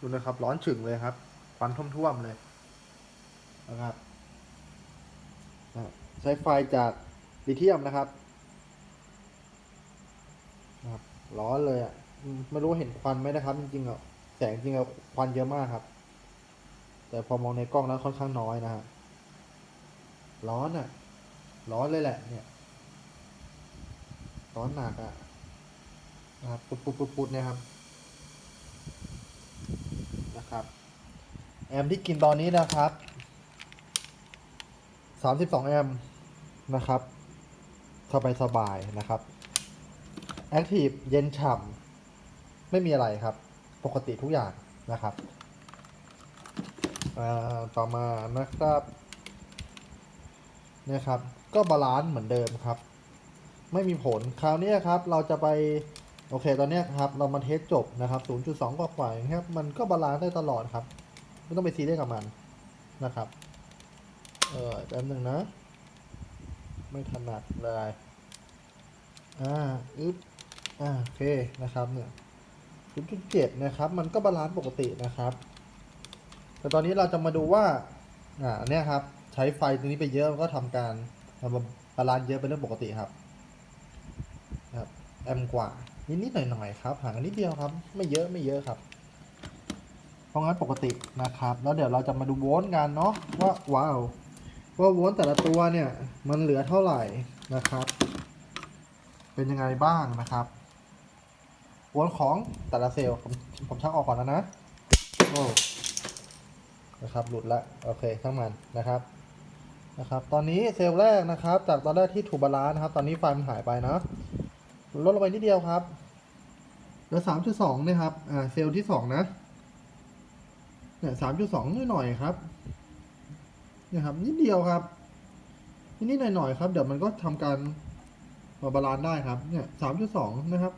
ดูนะครับ ร้อนฉึ่งเลยครับควันท่วมๆเลยนะครับใช้ไฟจากลิเธียมนะครับนะครับ ร้อนเลยอะไม่รู้เห็นควันไหมนะครับ จริงๆอะแสงจริงอะควันเยอะมากครับ แต่พอมองในกล้องแล้วค่อนข้างน้อยนะฮะร้อนอะ ร้อนเลยแหละ เนี่ย ร้อนหนักอะนะครับ ปุดปุดปุดปุดเนี่ยครับ นะครับ แอมป์ที่กินตอนนี้นะครับสามิบองแอมป์นะครับ สบายสบายนะครับแอคทีฟเย็นฉ่ำไม่มีอะไรครับ ปกติทุกอย่างนะครับต่อมานะครับเนี่ยครับ ก็บาลานซ์เหมือนเดิมครับ ไม่มีผลคราวนี้ครับ เราจะไป โอเค ตอนนี้ครับเรามาเทสจบนะครับ 0.2 กว่ากว่าอย่างเงี้ยครับมันก็บาลานซ์ได้ตลอดครับ ไม่ต้องไปซีเรียสกับมันนะครับ เออแป๊บหนึ่งนะ ไม่ถนัดเลย อ่า อึ๊บ อ่า โอเค นะครับเนี่ย 0.7 นะครับ มันก็บาลานซ์ปกตินะครับ แต่ตอนนี้เราจะมาดูว่า อ่า เนี่ยครับ ใช้ไฟตรงนี้ไปเยอะมันก็ทำการบาลานซ์เยอะเป็นเรื่องปกติครับครับ แอมกว่า นิดๆหน่อยๆครับห่างกันนิดเดียวครับ ไม่เยอะไม่เยอะครับ เพราะงั้นปกตินะครับ แล้วเดี๋ยวเราจะมาดูโวลต์กันเนาะว่าว้าวว่าโวลต์แต่ละตัวเนี่ยมันเหลือเท่าไหร่นะครับ เป็นยังไงบ้างนะครับโวลต์ของแต่ละเซลล์ผมผมชักออกก่อนแล้วนะโอ้นะครับหลุดละโอเคทั้งมันนะครับนะครับ ตอนนี้เซลล์แรกนะครับ จากตอนแรกที่ถูกบาลานซ์นะครับ ตอนนี้ไฟมันหายไปนะ ลดลงไปนิดเดียวครับเหลือสามจุดสองนะครับ อ่า เซลล์ที่สองนะ เนี่ยสามจุดสองหน่อยครับ เนี่ยครับ นิดเดียวครับ นิดๆหน่อยครับ เดี๋ยวมันก็ทำการมาบาลานซ์ได้ครับ เนี่ยสามจุดสองนะครับ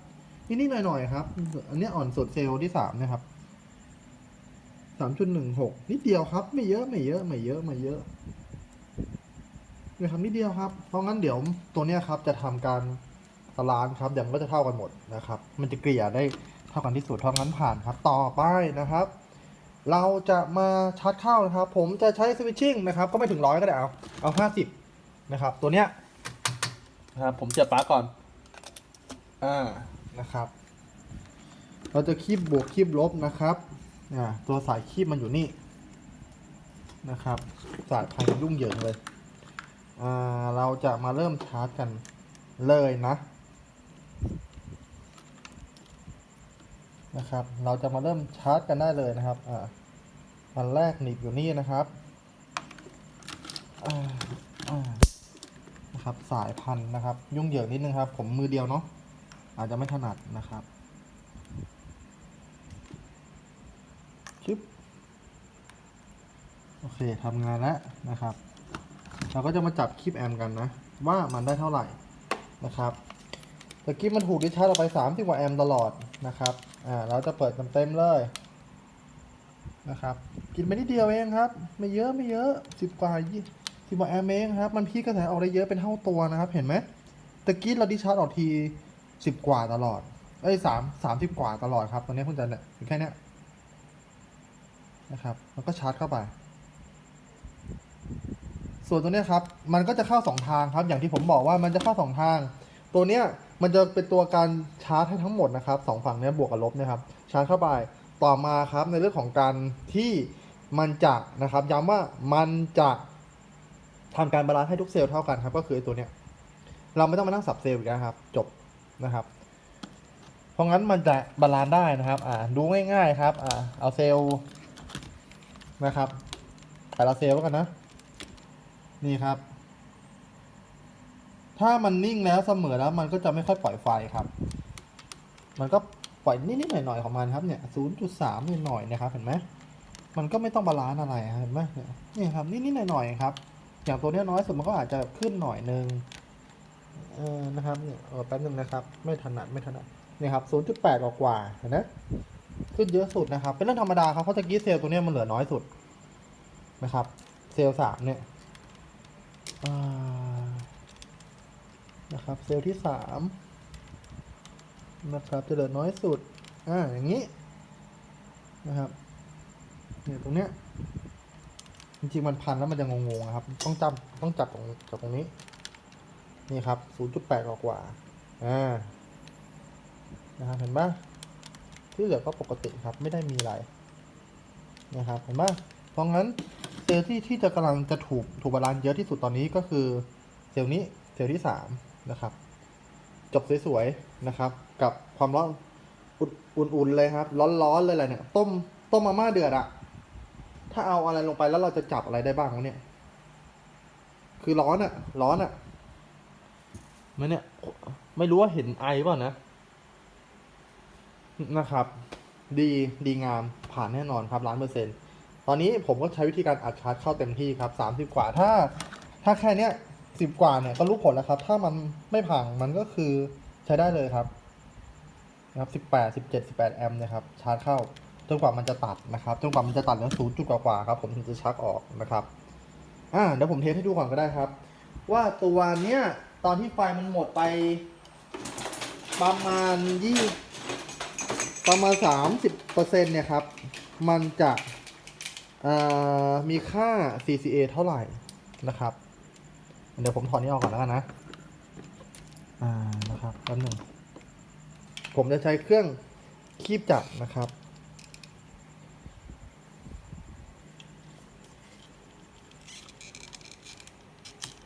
นิดๆหน่อยครับ อันนี้อ่อนสุดเซลล์ที่สามนะครับสามจุดหนึ่งหกนิดเดียวครับ ไม่เยอะไม่เยอะไม่เยอะไม่เยอะเนี่ยครับนิดเดียวครับ เพราะงั้นเดี๋ยวตัวเนี้ยครับจะทำการ บาลานซ์ครับเดี๋ยวมันก็จะเท่ากันหมดนะครับ มันจะเกลี่ยได้เท่ากันที่สุดเท่างั้นผ่านครับ ต่อไปนะครับ เราจะมาชาร์จเข้านะครับ ผมจะใช้สวิตชิ่งนะครับ ก็ไม่ถึงร้อยก็ได้เอาเอาห้าสิบนะครับ ตัวเนี้ยนะครับผมเสียบปลั๊กก่อน อ่านะครับ เราจะคีบบวกคีบลบนะครับอ่าตัวสายคีบมันอยู่นี่นะครับสายพันยุ่งเหยิงเลย อ่า เราจะมาเริ่มชาร์จกันเลยนะ นะครับ เราจะมาเริ่มชาร์จกันได้เลยนะครับอ่าอันแรกหนีบอยู่นี่นะครับอ่าอ่านะครับสายพันนะครับ ยุ่งเหยิงนิดนึงครับ ผมมือเดียวเนาะอาจจะไม่ถนัดนะครับชึบโอเคทำงานแล้วนะครับ เราก็จะมาจับคลิปแอมกันนะ ว่ามันได้เท่าไหร่นะครับตะกี้มันถูกดิชาร์จออกไป 30กว่าแอมตลอดนะครับ อ่าเราจะเปิดเต็มๆเลยนะครับ กินไปนิดเดียวเองครับ ไม่เยอะไม่เยอะสิบกว่ายี่สิบกว่าแอมเองครับ มันพีคกระแสออกได้เยอะเป็นเท่าตัวนะครับ เห็นไหมตะกี้เราดิชาร์จออกทีสิบกว่าตลอดเอ้ยสามสามสิบกว่าตลอดครับตอนนี้เพิ่งจะเนี่ยแค่เนี้ยนะครับแล้วก็ชาร์จเข้าไป ส่วนตัวเนี้ยครับ มันก็จะเข้าสองทางครับ อย่างที่ผมบอกว่ามันจะเข้าสองทาง ตัวเนี้ย มันจะเป็นตัวการชาร์จให้ทั้งหมดนะครับสองฝั่งเนี้ยบวกกับลบเนะครับ ชาร์จเข้าไปต่อมาครับในเรื่องของการที่มันจะนะครับย้ำว่ามันจะทำการบาลานซ์ให้ทุกเซลล์เท่ากันครับ ก็คือไอตัวเนี้ยเราไม่ต้องมานั่งสับเซลล์อีกแล้วครับ จบนะครับ เพราะงั้นมันจะบาลานซ์ได้นะครับอ่าดูง่ายๆครับอ่าเอาเซลล์นะครับแต่ละเซลล์แล้วกันนะ นี่ครับ ถ้ามันนิ่งแล้วเสมอแล้วมันก็จะไม่ค่อยปล่อยไฟครับ มันก็ปล่อยนิดๆหน่อยๆของมันครับเนี่ย0.3นิดหน่อยๆนะครับเห็นไหมมันก็ไม่ต้องบาลานซ์อะไรเห็นไหมเนี่ยครับนิดๆหน่อยๆครับ อย่างตัวเนี้ยน้อยสุดมันก็อาจจะขึ้นหน่อยนึงเออนะครับเนี่ยเออแป๊บนึงนะครับ ไม่ถนัดไม่ถนัดเนี่ยครับ 0.8 กว่ากว่าๆเห็นไหมขึ้นเยอะสุดนะครับ เป็นเรื่องธรรมดาครับ เพราะตะกี้เซลล์ตัวนี้มันเหลือน้อยสุดนะครับ เซลล์สามเนี่ยอ่า นะครับ เซลล์ที่สามนะครับจะเหลือน้อยสุด อ่า อย่างนี้ นะครับเนี่ยตรงเนี้ย จริงๆ มันพันแล้วมันจะงงๆนะครับ ต้องจับต้องจับตรงจับตรงนี้ นี่ครับ 0.8 กว่ากว่า อ่า นะครับ เห็นปะที่เหลือก็ปกติครับ ไม่ได้มีอะไร นะครับ เห็นปะเพราะงั้นเซลล์ที่ที่จะกำลังจะถูกถูกบาลานซ์เยอะที่สุดตอนนี้ก็คือเซลล์นี้เซลล์ที่สาม นะครับ จบสวยๆนะครับ กับความร้อนอุ่นๆเลยครับ ร้อนๆเลยแหละเนี่ย ต้มต้มมาม่าเดือดอะถ้าเอาอะไรลงไปแล้วเราจะจับอะไรได้บ้างวะเนี่ย คือร้อนอะร้อนอะมันเนี่ย ไม่รู้ว่าเห็นไอเปล่านะ นะครับ ดีดีงามผ่านแน่นอนครับล้านเปอร์เซ็นต์ตอนนี้ผมก็ใช้วิธีการอัดชาร์จเข้าเต็มที่ครับสามสิบกว่าถ้า ถ้าแค่เนี้ย สิบกว่าเนี่ยก็รู้ผลแล้วครับ ถ้ามันไม่พังมันก็คือใช้ได้เลยครับนะครับสิบแปดสิบเจ็ดสิบแปดแอมป์นะครับชาร์จเข้าจนกว่ามันจะตัดนะครับจนกว่ามันจะตัดเหลือศูนย์จุดกว่าๆครับผมถึงจะชักออกนะครับอ่าเดี๋ยวผมเทสให้ดูก่อนก็ได้ครับ ว่าตัวเนี้ยตอนที่ไฟมันหมดไปประมาณยี่ประมาณสามสิบเปอร์เซ็นต์เนี่ยครับ มันจะมีค่า CCA เท่าไหร่นะครับ เดี๋ยวผมถอนนี้ออกก่อนแล้วกันนะ อ่า นะครับแป๊บหนึ่ง ผมจะใช้เครื่องคีบจับนะครับ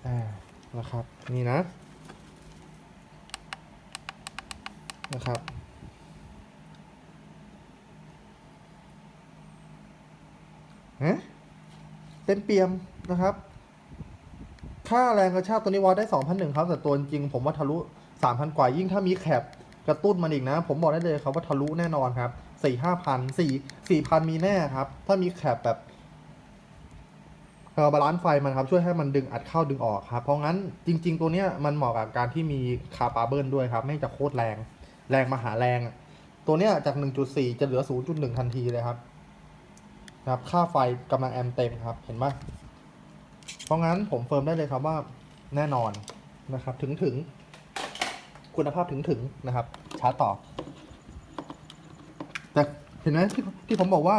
อ่า นะครับ นี่นะ นะครับฮะเต็มเปี่ยมนะครับ ค่าแรงกระชากตัวนี้วัดได้ 2,001 ครับ แต่ตัวจริงผมว่าทะลุ 3,000 กว่ายิ่งถ้ามีแคปกระตุ้นมันอีกนะ ผมบอกได้เลยครับว่าทะลุแน่นอนครับ 4 5,000 4 4,000 มีแน่ครับ ถ้ามีแคปแบบเออบาลานซ์ไฟมันครับ ช่วยให้มันดึงอัดเข้าดึงออกครับ เพราะงั้นจริง ๆ ตัวเนี้ยมันเหมาะกับการที่มีคาปาเบิลด้วยครับไม่จะโคตรแรง แรงมหาแรง ตัวเนี้ยจาก 1.4 จะเหลือ 0.1 ทันทีเลยครับนะครับค่าไฟกำลังแอมป์เต็มครับ เห็นไหม ราะงั้นผมเฟิร์มได้เลยครับว่าแน่นอนนะครับถึงถึงคุณภาพถึงถึงนะครับชาร์จต่อ แต่เห็นไหมที่ที่ผมบอกว่า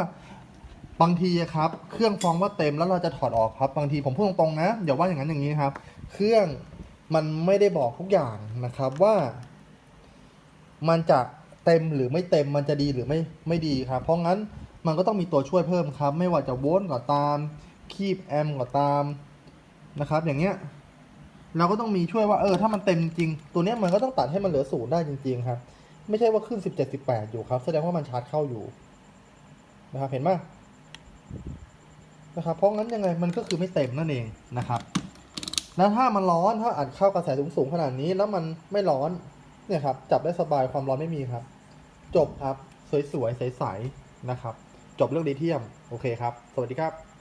บางทีครับ เครื่องฟองว่าเต็มแล้วเราจะถอดออกครับ บางทีผมพูดตรงๆนะอย่าว่าอย่างนั้นอย่างนี้ครับ เครื่องมันไม่ได้บอกทุกอย่างนะครับว่า มันจะเต็มหรือไม่เต็มมันจะดีหรือไม่ไม่ดีครับ เพราะงั้นมันก็ต้องมีตัวช่วยเพิ่มครับ ไม่ว่าจะโวลต์ก็ตาม คีบแอมก็ตาม นะครับ อย่างเงี้ย เราก็ต้องมีช่วยว่าเออถ้ามันเต็มจริง ตัวเนี้ยมันก็ต้องตัดให้มันเหลือศูนย์ได้จริง ๆ ครับ ไม่ใช่ว่าขึ้นสิบเจ็ดสิบแปดอยู่ครับ แสดงว่ามันชาร์จเข้าอยู่นะครับเห็นไหมนะครับ เพราะงั้นยังไงมันก็คือไม่เต็มนั่นเองนะครับ แล้วถ้ามันร้อนถ้าอัดเข้ากระแสสูงๆขนาดนี้แล้วมันไม่ร้อนเนี่ยครับจับได้สบายความร้อนไม่มีครับ จบครับสวยๆใสๆนะครับ จบเรื่องลิเทียม โอเคครับ สวัสดีครับ